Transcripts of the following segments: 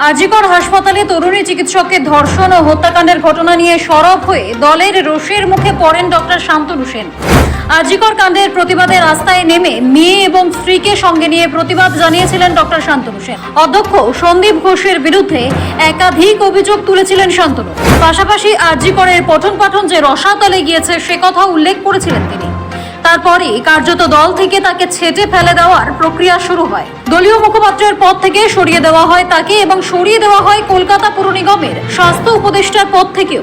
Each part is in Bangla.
আজিকর হাসপাতালে তরুণী চিকিৎসককে ধর্ষণ ও হত্যাকাণ্ডের ঘটনা নিয়ে সরব হয়ে দলের রোষের মুখে পড়েন ডক্টর শান্তনু সেন। আজিকর কাণ্ডের প্রতিবাদে রাস্তায় নেমে মেয়ে এবং স্ত্রীকে সঙ্গে নিয়ে প্রতিবাদ জানিয়েছিলেন ডক্টর শান্তনু সেন। অধ্যক্ষ সন্দীপ ঘোষের বিরুদ্ধে একাধিক অভিযোগ তুলেছিলেন শান্তনু। পাশাপাশি আজিকরের পঠন পাঠন যে রসাতলে গিয়েছে, সে কথা উল্লেখ করেছিলেন তিনি। তারপরে কার্যত দল থেকে তাকে ছেটে ফেলে দেওয়ার প্রক্রিয়া শুরু হয়। দলীয় মুখপাত্রের পদ থেকে সরিয়ে দেওয়া হয় তাকে এবং সরিয়ে দেওয়া হয় কলকাতা পুর নিগমের স্বাস্থ্য উপদেষ্টার পদ থেকেও।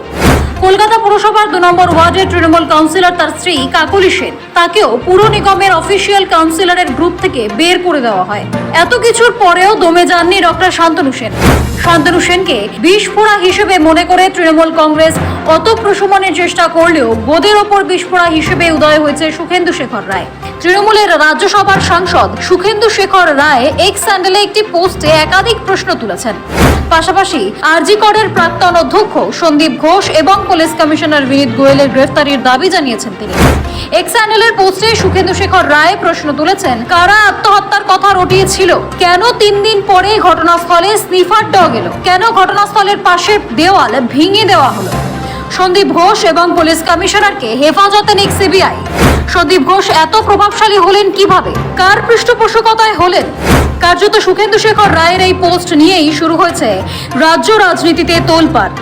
কলকাতা পুরসভার দু নম্বর ওয়ার্ডের তৃণমূল কাউন্সিলর তার স্ত্রী কাকলি সেন। তাকেও পুর নিগমের অফিসিয়াল কাউন্সিলরের গ্রুপ থেকে বের করে দেওয়া হয়। এত কিছুর পরেও দমে যাননি ডক্টর শান্তনু সেন। শান্তনু সেনকে বিস্ফোরা হিসেবে মনে করে তৃণমূল কংগ্রেস অত প্রশমনের চেষ্টা করলেও বোধের ওপর বিস্ফোরা হিসেবে উদয় হয়েছে সুখেন্দু শেখর রায়। তৃণমূলের রাজ্যসভার সাংসদ সুখেন্দু শেখর রায় এক্স স্যান্ডেলে একটি পোস্টে একাধিক প্রশ্ন তুলেছেন। পাশাপাশি আরজি করের প্রাক্তন অধ্যক্ষ সন্দীপ ঘোষ এবং পুলিশ কমিশনার বিনীত গোয়েলের গ্রেফতারির দাবি জানিয়েছেন তিনি। এক্স স্যান্ডেলের পোস্টে সুখেন্দু শেখর রায় প্রশ্ন তুলেছেন, কারা আত্মহত্যার কথা রটিয়েছিল? কেন তিন দিন পরে ঘটনাস্থলে স্নিফার ডগ এলো? কেন ঘটনাস্থলের পাশের দেওয়াল ভেঙে দেওয়া হলো? সন্দীপ ঘোষ এবং পুলিশ কমিশনারকে হেফাজতে নিক সিবিআই। সন্দীপ ঘোষ এত প্রভাবশালী হলেন কীভাবে? কার পৃষ্ঠপোষকতায় হলেন? কার্যত সুখেন্দু শেখর রায়ের এই পোস্ট নিয়েই শুরু হয়েছে রাজ্য রাজনীতিতে তোলপাড়।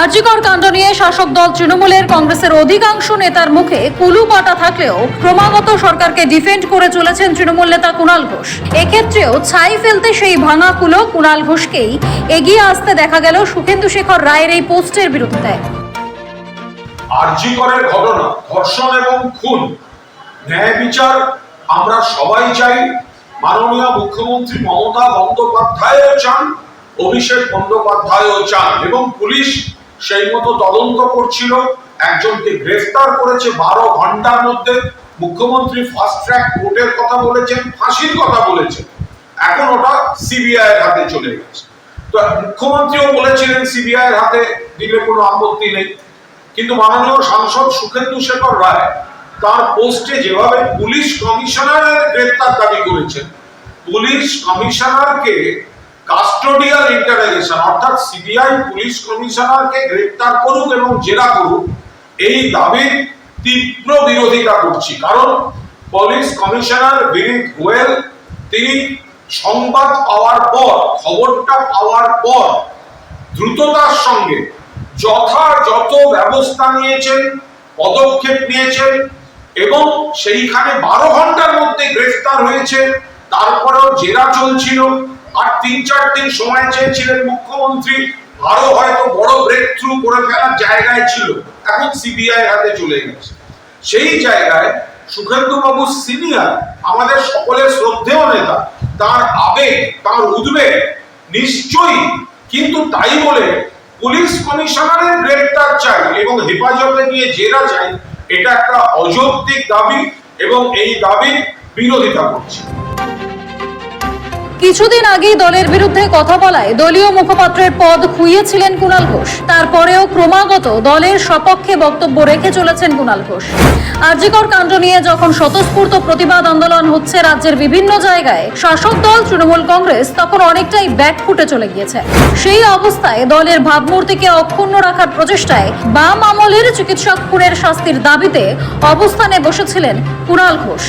আর্যিকর কাণ্ড নিয়ে শাসক দল তৃণমূলের কংগ্রেসের অধিকাংশ নেতার মুখে কুলু পাটা থাকলেও ক্রমাগত সরকারকে ডিফেন্ড করে চলেছেন তৃণমূল নেতা কুণাল ঘোষ। এক্ষেত্রেও ছাই ফেলতে সেই ভাঙা কুলো কুণাল ঘোষকেই এগিয়ে আসতে দেখা গেল সুখেন্দু শেখর রায়ের এই পোস্টের বিরুদ্ধে। আরজিকরের ঘটনা, ধর্ষণ এবং খুন। ন্যায় বিচার আমরা সবাই চাই। মাননীয় মুখ্যমন্ত্রী মমতা বন্দ্যোপাধ্যায়ও চান, অভিষেক বন্দ্যোপাধ্যায়ও চান এবং পুলিশ সেই মতো তদন্ত করছিল। একজনকে গ্রেফতার করেছে বারো ঘণ্টার মধ্যে। মুখ্যমন্ত্রী ফাস্ট ট্র্যাক কোর্টের কথা বলেছেন, ফাঁসির কথা বলেছেন। এখন ওটা সিবিআই এর হাতে চলে গেছে। তো মুখ্যমন্ত্রীও বলেছিলেন, সিবিআই এর হাতে দিলে কোনো আপত্তি নেই। কিন্তু মাননীয় সাংসদ সুখেন্দু শেখর রায় তার পোস্টে যেভাবে পুলিশ কমিশনারের গ্রেপ্তার দাবি করেছেন, পুলিশ কমিশনারকে কাস্টোডিয়াল ইন্টারোগেশন অর্থাৎ সিবিআই পুলিশ কমিশনারকে গ্রেপ্তার করুক এবং জেরা করুক, এই দাবির তীব্র বিরোধিতা করছি। কারণ পুলিশ কমিশনার বিনীত গোয়েল, তিনি সংবাদ পাওয়ার পর, খবরটা পাওয়ার পর দ্রুততার সঙ্গে যথাযথ ব্যবস্থা নিয়েছেন, পদক্ষেপ নিয়েছেন, এবং সেইখানে বারো ঘণ্টার মধ্যে গ্রেফতার হয়েছে, তারপরেও জেরা চলছিল, আর তিন চার দিন সময় চেয়েছিলেন মুখ্যমন্ত্রী আরও হয়তো বড় ব্রেক থ্রু করে ফেলার জায়গায় ছিল। এখন সিবিআই হাতে চলে গেছে। সেই জায়গায় সুখেন্দু বাবু সিনিয়র, আমাদের সকলের শ্রদ্ধেয় নেতা, তার আবেগ, তার উদ্বেগ নিশ্চয়ই, কিন্তু তাই বলে পুলিশ কমিশনারের গ্রেপ্তার চাই এবং হেফাজতে গিয়ে জেরা চাই, এটা একটা অযৌক্তিক দাবি এবং এই দাবির বিরোধিতা করছে। কিছুদিন আগেই দলের বিরুদ্ধে কথা বলায় দলীয় মুখপাত্রের পদ খুইয়েছিলেন কুণাল ঘোষ। তারপরেও ক্রমাগত দলের সপক্ষে বক্তব্য রেখে চলেছেন কুণাল ঘোষ। আর্যিকর কাণ্ড নিয়ে যখন স্বতঃস্ফূর্ত প্রতিবাদ আন্দোলন হচ্ছে রাজ্যের বিভিন্ন জায়গায়, শাসক দল তৃণমূল কংগ্রেস তখন অনেকটাই ব্যাক ফুটে চলে গিয়েছে। সেই অবস্থায় দলের ভাবমূর্তিকে অক্ষুণ্ণ রাখার প্রচেষ্টায় বাম আমলের চিকিৎসক খুনের শাস্তির দাবিতে অবস্থানে বসেছিলেন কুণাল ঘোষ।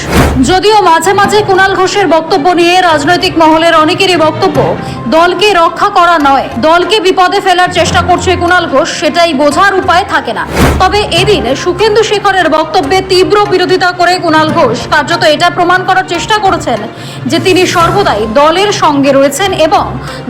যদিও মাঝে মাঝে কুণাল ঘোষের বক্তব্য নিয়ে রাজনৈতিক মহলের অনেকেরই বক্তব্য, দলকে রক্ষা করা নয়, দলকে বিপদে ফেলার চেষ্টা করছে কুণাল ঘোষ, সেটাই বোঝার উপায় থাকে না। তবে এদিন সুখেন্দু শেখরের বক্তব্যে তীব্র বিরোধিতা করে কুণাল ঘোষ, কার্যত এটা প্রমাণ করার চেষ্টা করেছেন যে তিনি সর্বদাই দলের সঙ্গে রয়েছেন এবং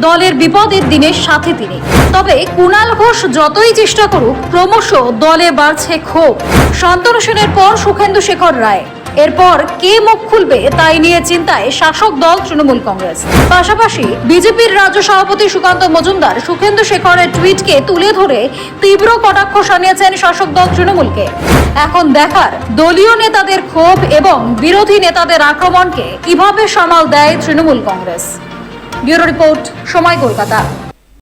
দলের বিপদের দিনের সাথে তিনি। তবে কুণাল ঘোষ যতই চেষ্টা করুক, ক্রমশ দলে বাড়ছে ক্ষোভ। শান্তনু সেনের পর সুখেন্দু শেখর রায়। এরপর কে মুখ খুলবে তাই নিয়ে চিন্তায় শাসক দল তৃণমূল কংগ্রেস। পাশাপাশি বিজেপির রাজ্য সভাপতি সুকান্ত মজুমদার সুখেন্দু শেখরের টুইটকে তুলে ধরে তীব্র কটাক্ষ শানিয়েছেন শাসক দল তৃণমূলকে। এখন দেখার দলীয় নেতাদের ক্ষোভ এবং বিরোধী নেতাদের আক্রমণকে কীভাবে সামাল দেয় তৃণমূল কংগ্রেস। ব্যুরো রিপোর্ট, সময় কলকাতা।